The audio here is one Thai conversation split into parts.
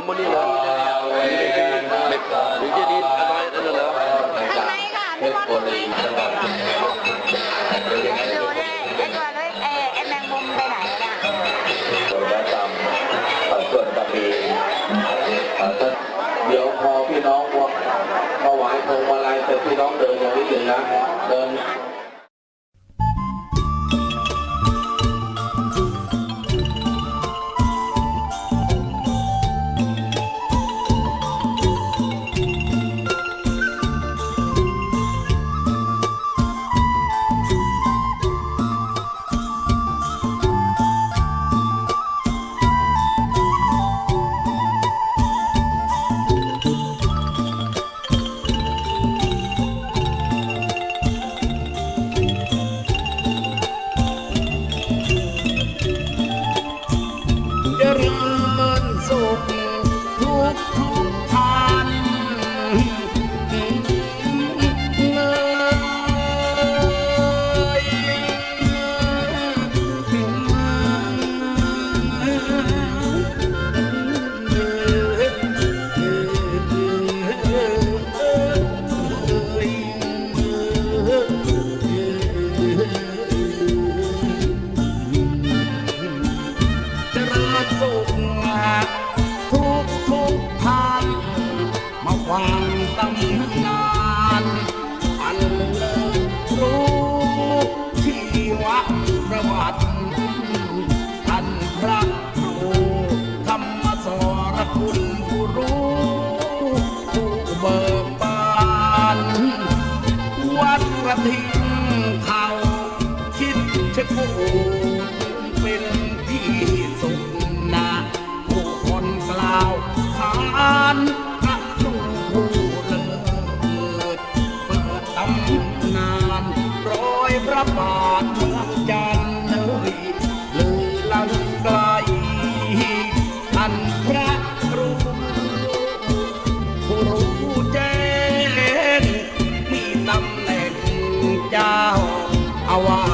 งบนนี่เหรอไม่ถึจะดีอะไรนั่นเหรอข้างค่ะพี่บนดูได้ไอ้ตัวเลยไอ้ไอแมงมุมไปไหนน่ะส่วนตะปีเดี๋ยวพี่น้องถวายพวงมาลัยเสร็จพี่น้องเดินอย่างนี้เลยนะเดิน เช็คผู้เป็นที่สุดนะผู้คนกล่าวขานพระครูผู้เลิศเปิดตำนานร้อยพระบาทเมืองจันทร์ลือลังไกลท่านพระรูผู้รู้แจ้งมีตำแหน่งเจ้าอาวา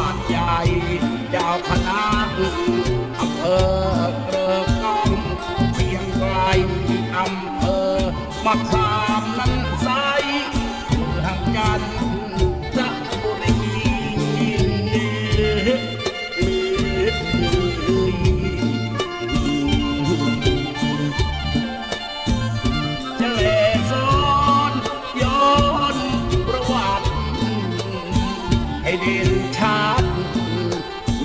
นชัด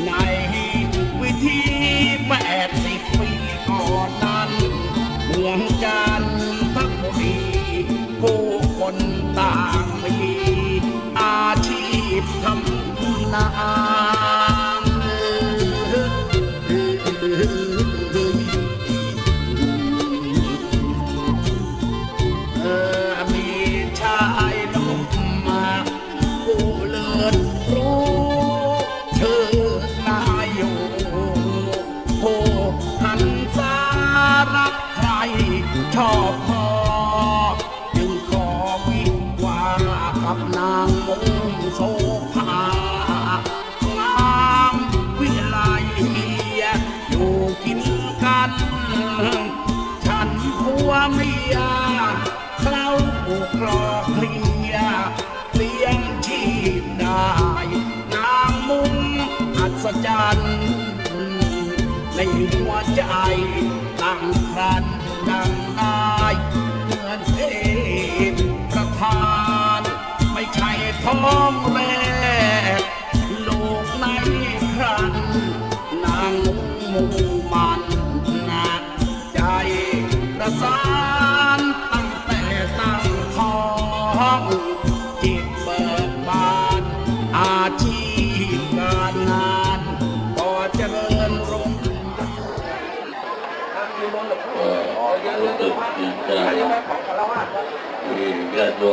ในวิธีแปดสิบปีก่อนนั้น เมืองจันทบุรีผู้คนต่างมีอาชีพทำนา ชอบพอจึงขอวิวากับนางมงโสภางามวิไลอยู่กินกัน ฉันผัวเมียเคล้าผูกคลอเคลียเลี้ยงชีพได้ นางมุงอัศจรรย์ในหัวใจตั้งครัน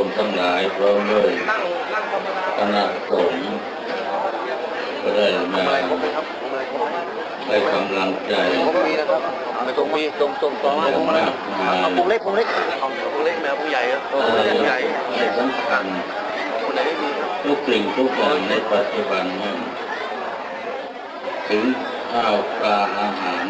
มทั้งหลายพร้อมด้วยคณะสงฆ์ก็ได้มาให้กำลังใจมีตรงมีตรงตรงตรงอย่างมากมายเอาพุงเล็กพุงเล็กเอาพุงเล็กแมวพุงใหญ่ครับพุงเล็กใหญ่สำคัญทุกสิ่งทุกอย่างในปัจจุบันนี้นถึงข้าวปลาอาหาร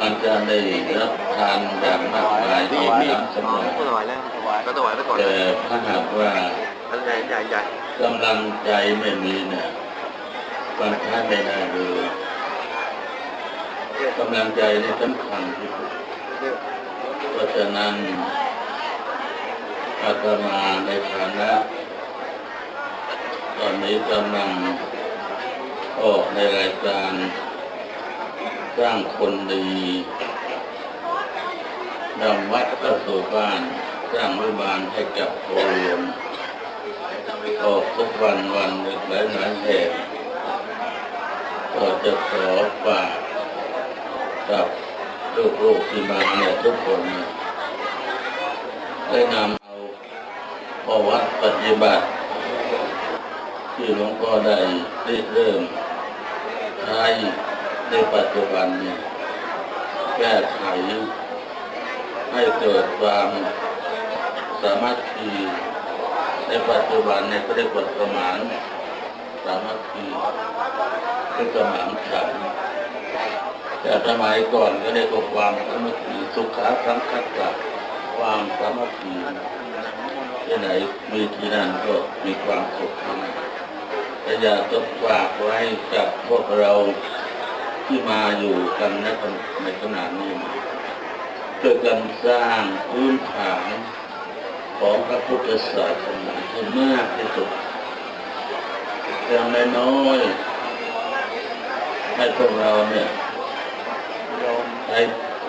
มันจะได้รับทานอย่างมากมายที่มีสมองก็ถวายแล้ว ก็ถวายไปก่อนแต่ถ้าหากว่าอันใหญ่ใหญ่ใหญ่กำลังใจไม่มีเนี่ยมันใช้ไม่ได้เลยกำลังใจนี่สำคัญที่สุด เพราะฉะนั้นอาตมาในฐานะตอนนี้กำลังออกในรายการสร้างคนดีนำวัดเข้าสู่บ้าน สร้างวิบาลให้กับโรงเรียนออกทุกวันวันหนึ่งหลายหลายแห่งก็จะขอฝากกับลูกๆที่มาเนี่ยทุกคนได้นำเอาประวัติปฏิบัติ ที่หลวงพ่อได้เริ่มใช้ในปัจจุบันเนี่ยแก้ไขให้เกิดความ สามารถคีในปัจจุบันในพระเดชสมานสามารถคีคือสมานฉันแต่สมัยก่อนก็ได้กับความสามัคคีสุขาสังคัตตะความสามัคคีที่ไหนมีที่นั่นก็มีความสุขที่นั่นแต่อยากจะฝากไว้กับพวกเราที่มาอยู่กันในขณะในขณะนี้นะเพื่อการสร้างพื้นฐาน ของพระพุทธศาสนาให้มากที่สุดอย่างน้อยๆให้พวกเราเนี่ยให้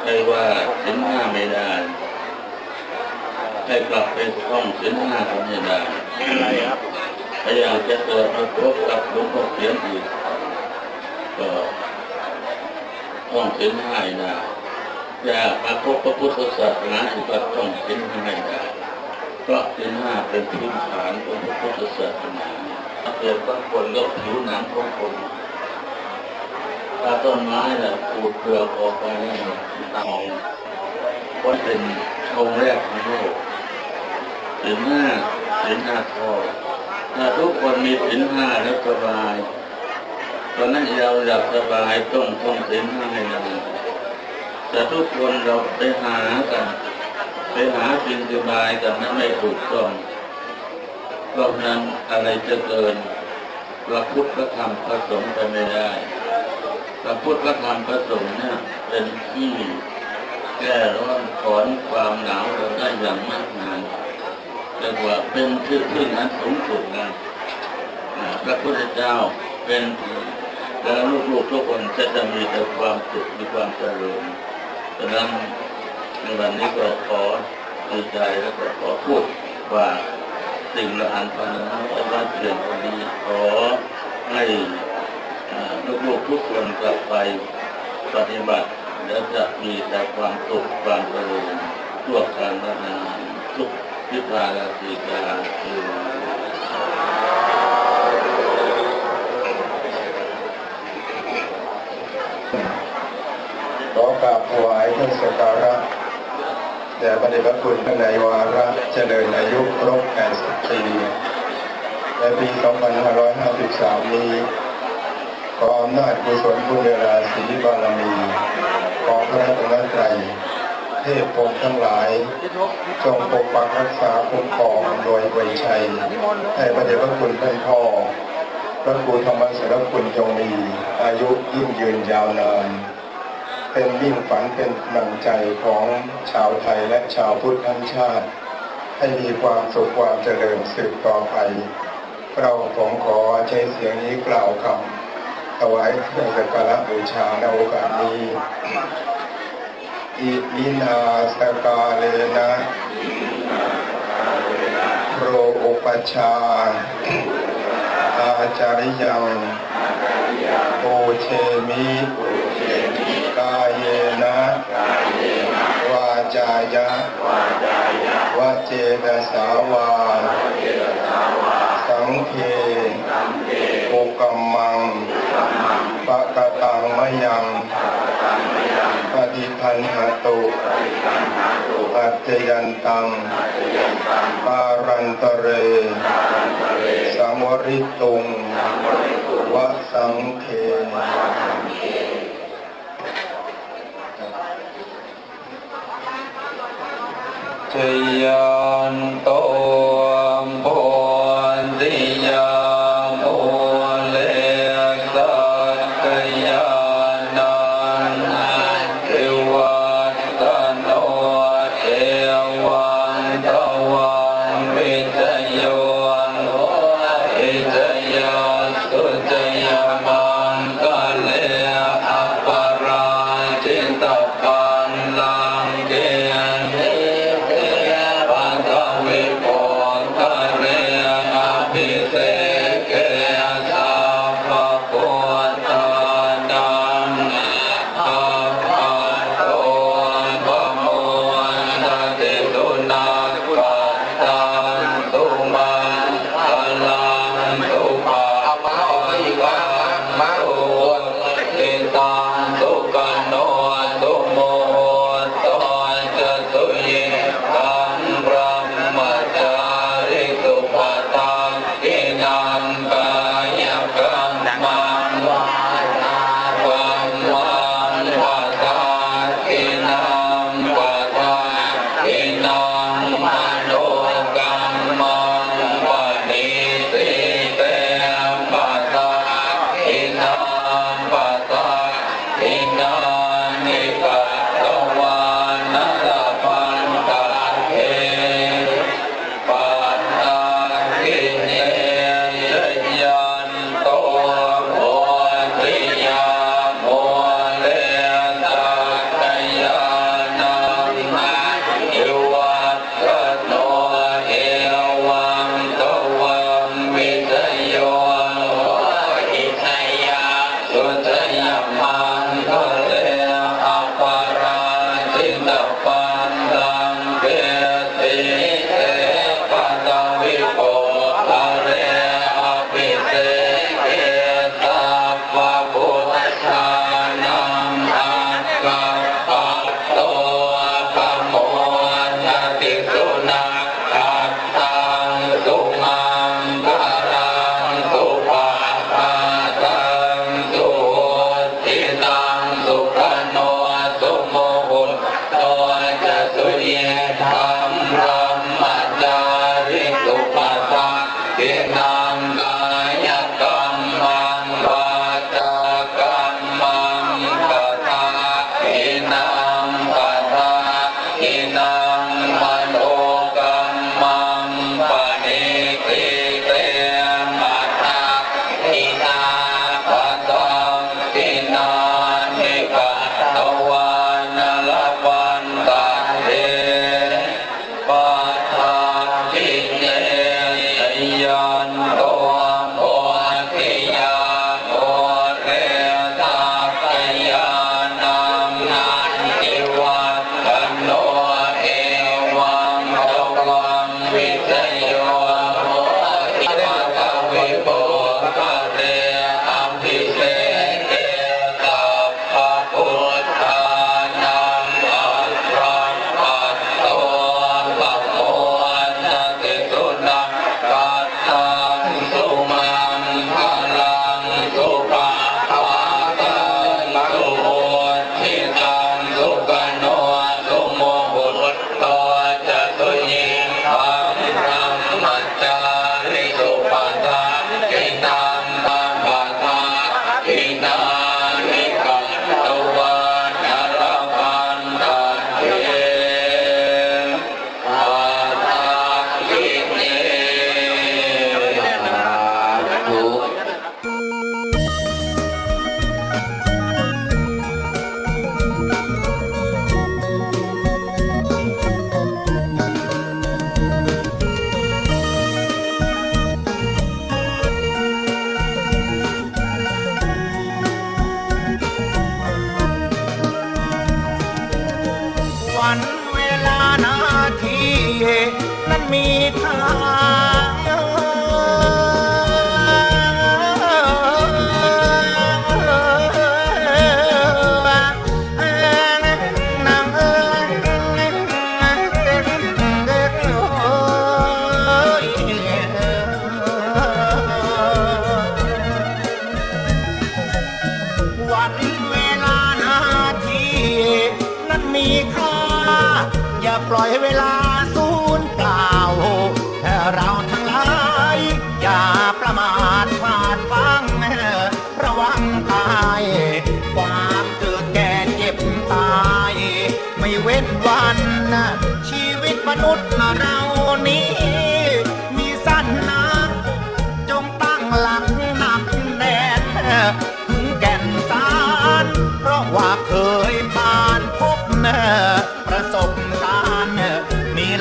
ให้ว่าสินห้าไม่ได้ให้กลับไปท่องสินห้าก็ไม่ได้อะไรครับถ้าอยากจะเกิดมาพบกับหลวงพ่อเขียนอีกก็ท่องสินห้าได้อยากมาพบพระพุทธศาสนาอีกก็ต้องเป็นห้ได้ พราะเป็นห้าเป็นพื้นฐานของพระพุทธศาสนาถ้าเกิดบางคนก็ผิวหนังของคนถ้าต้นไม้น่ะขูดเปลือกออกไปแล้วตายก็เป็นองค์แรกของโลกสินห้าสินห้าข้อถ้าทุกคนมีสินห้าแล้วสบายตอนนั้นเราอยากสบายต้องต้องสินห้าให้ได้แต่ทุกคนเราไปหากัน ไปหาสิ่งสบายกันนั้นไม่ถูกต้องเพราะนั้นอะไรจะเกินพระพุทธพระธรรมพระสงฆ์ไปไม่ได้พระพุทธพระธรรมพระสงฆ์เนี่ยเป็นที่แก้ร้อนถอนความหนาวเราได้อย่างมากมายเรียกว่าเป็นที่ที่นั้นสูงสุดนะพระพุทธเจ้าเป็นแล้วลูกๆทุกคนจะจะมีแต่ความสุขมีความเจริญฉะนั้น ในวันนี้ก็ขอดีใจแล้วก็ขอพูดว่าสิ่งละอันพันนั้นบ้าเรือนวันนี้ขอให้ลูกๆทุกคนกลับไปปฏิบัติแล้วจะมีแต่ความสุขความเจริญทั่วกันและนานทุกทิพาราศีกาคือขอกราบถวายเครื่องสักการะ แด่พระเดชพระคุณท่านวาระเจริญอายุครบ80ปีในปี 2553 นี้ ขออำนาจกุศลบุญราศีบารมี ของพระรัตนตรัยเทพพรมทั้งหลายจงปกปักรักษาคุ้มครองโดยไวยชัยให้พระเดชพระคุณท่านพ่อพระครูธรรมสารคุณจงมีอายุยิ่งยืนยาวนาน เป็นยิ่งฝันเป็นกำลังใจของชาวไทยและชาวพุทธทั้งชาติ ให้มีความสุขความเจริญสืบต่อไป เราผมขอใช้เสียงนี้กล่าวคำถวายเครื่องสักการะบูชาในโอกาสนี้อิมินาสกาเลนะโรอุปชา อาจาริยังโอเชมิายเยนะวาจายะวะเจตสาวา สังเคปุกัมมังปะกะตังมะยังปฏิพันหตุปัจจยันตังปารันตะเร สังวริตุงวะสังเค ยานโตีค่า อย่าปล่อยให้เวลาสู้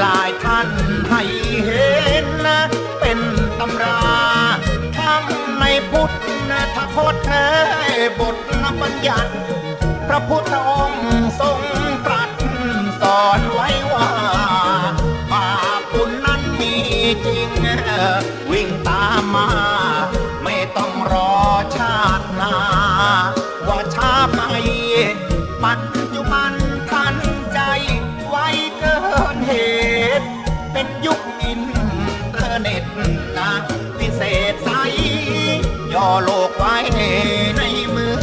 หลายท่านให้เห็นนะเป็นตำราทั้งในพุทธนะทพจน์แท้บทนบัญญัติ พระพุทธองค์ทรงตรั วิเศษใสย่อโลกไว้ในมือ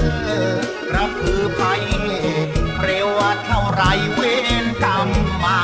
รับคือภัยเร็วเท่าไรเวรกรรมมา